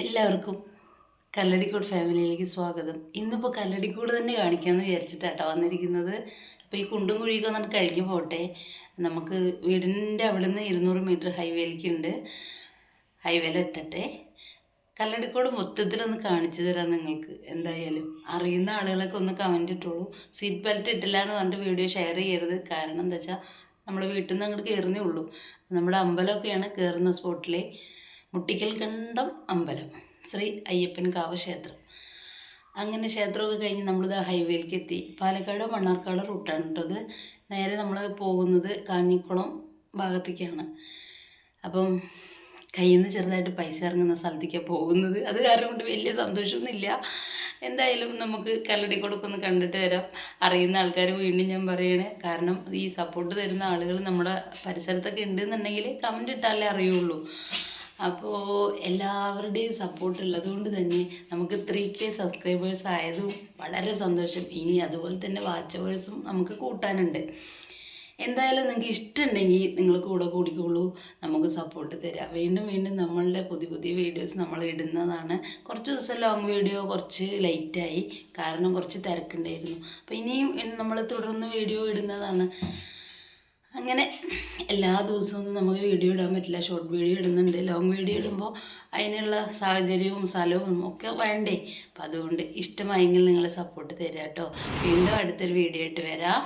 എല്ലാവർക്കും കല്ലടിക്കോട് ഫാമിലിയിലേക്ക് സ്വാഗതം. ഇന്നിപ്പോൾ കല്ലടിക്കോട് തന്നെ കാണിക്കാമെന്ന് വിചാരിച്ചിട്ടാട്ടോ വന്നിരിക്കുന്നത്. അപ്പോൾ ഈ കുണ്ടും കുഴിയൊക്കെ ഒന്ന് കഴിഞ്ഞു പോട്ടെ. നമുക്ക് വീടിന്റെ അവിടെ നിന്ന് ഇരുന്നൂറ് മീറ്റർ ഹൈവേയിലേക്ക് ഉണ്ട് ഹൈവേയിൽ എത്തട്ടെ. കല്ലടിക്കോട് മൊത്തത്തിലൊന്ന് കാണിച്ചു തരാം നിങ്ങൾക്ക്. എന്തായാലും അറിയുന്ന ആളുകളൊക്കെ ഒന്ന് കമന്റ് ഇട്ടോളൂ. സീറ്റ് ബെൽറ്റ് ഇട്ടില്ല എന്ന് പറഞ്ഞിട്ട് വീഡിയോ ഷെയർ ചെയ്യരുത്. കാരണം എന്താ വെച്ചാൽ നമ്മൾ വീട്ടിൽ നിന്ന് അങ്ങോട്ട് കയറുന്നേ ഉള്ളൂ. നമ്മുടെ അമ്പലമൊക്കെയാണ് കയറുന്ന സ്പോട്ടിലെ മുട്ടിക്കൽ കണ്ടം അമ്പലം ശ്രീ അയ്യപ്പൻ കാവ് ക്ഷേത്രം അങ്ങനെ ക്ഷേത്രമൊക്കെ കഴിഞ്ഞ് നമ്മൾ നമ്മളിത് ഹൈവേയിലേക്ക് എത്തി പാലക്കാട് മണ്ണാർക്കാട് റൂട്ടാണ് കേട്ടോ ഇത്. നേരെ നമ്മൾ പോകുന്നത് കാഞ്ഞിക്കുളം ഭാഗത്തേക്കാണ്. അപ്പം കയ്യിൽ നിന്ന് ചെറുതായിട്ട് പൈസ ഇറങ്ങുന്ന സ്ഥലത്തേക്കാണ് പോകുന്നത്. അത് കാരണം കൊണ്ട് വലിയ സന്തോഷമൊന്നുമില്ല. എന്തായാലും നമുക്ക് കല്ലടി കൊടുക്കൊന്ന് കണ്ടിട്ട് വരാം. അറിയുന്ന ആൾക്കാർ വീണ്ടും ഞാൻ പറയണേ. കാരണം ഈ സപ്പോർട്ട് തരുന്ന ആളുകൾ നമ്മുടെ പരിസരത്തൊക്കെ ഉണ്ടെന്നുണ്ടെങ്കിൽ കമന്റ് ഇട്ടാലേ അറിയുള്ളൂ. അപ്പോൾ എല്ലാവരുടെയും സപ്പോർട്ട് ഉള്ളതുകൊണ്ട് തന്നെ നമുക്ക് ത്രീ കെ സബ്സ്ക്രൈബേഴ്സ് ആയതും വളരെ സന്തോഷം. ഇനി അതുപോലെ തന്നെ വാച്ചവേഴ്സും നമുക്ക് കൂട്ടാനുണ്ട്. എന്തായാലും നിങ്ങൾക്ക് ഇഷ്ടമുണ്ടെങ്കിൽ നിങ്ങൾ കൂടെ കൂടിക്കോളൂ. നമുക്ക് സപ്പോർട്ട് തരാം. വീണ്ടും വീണ്ടും നമ്മളുടെ പുതിയ പുതിയ വീഡിയോസ് നമ്മൾ ഇടുന്നതാണ്. കുറച്ച് ദിവസം ലോങ് വീഡിയോ കുറച്ച് ലേറ്റായി കാരണം കുറച്ച് തിരക്കുണ്ടായിരുന്നു. അപ്പോൾ ഇനിയും നമ്മൾ തുടർന്ന് വീഡിയോ ഇടുന്നതാണ്. അങ്ങനെ എല്ലാ ദിവസവും നമുക്ക് വീഡിയോ ഇടാൻ പറ്റില്ല. ഷോർട്ട് വീഡിയോ ഇടുന്നുണ്ട്. ലോങ് വീഡിയോ ഇടുമ്പോൾ അതിനുള്ള സാഹചര്യവും സ്ഥലവും ഒക്കെ വേണ്ടേ? അപ്പം അതുകൊണ്ട് ഇഷ്ടമായെങ്കിൽ നിങ്ങൾ സപ്പോർട്ട് തരാം കേട്ടോ വീണ്ടും അടുത്തൊരു വീഡിയോ ആയിട്ട് വരാം.